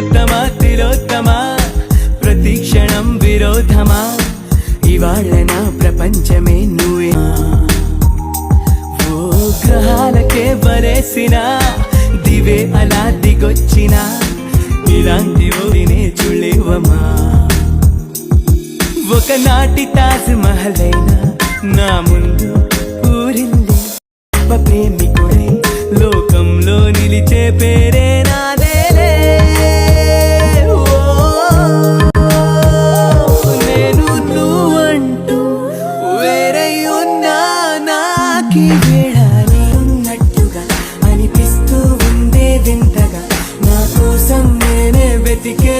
పురుషోత్తమ తిలోత్తమ? ప్రతి క్షణం విరోధమా? ఇవాళ నా ప్రపంచమే నువ్వే. ఓ గ్రహాలకే వరేసిన దివే అలా దిగొచ్చిన ఇలాంటి ఊరినే చుళ్ళేవమా ఒకనాటి తాజ్ మహల్ నా ముందు ఊరిల్లి ప్రేమికుడై లోకంలో నిలిచే పేరే నాకి వేళ ఉన్నట్టుగా అనిపిస్తూ ఉందే వింతగా నా కోసం నేనే వెతికే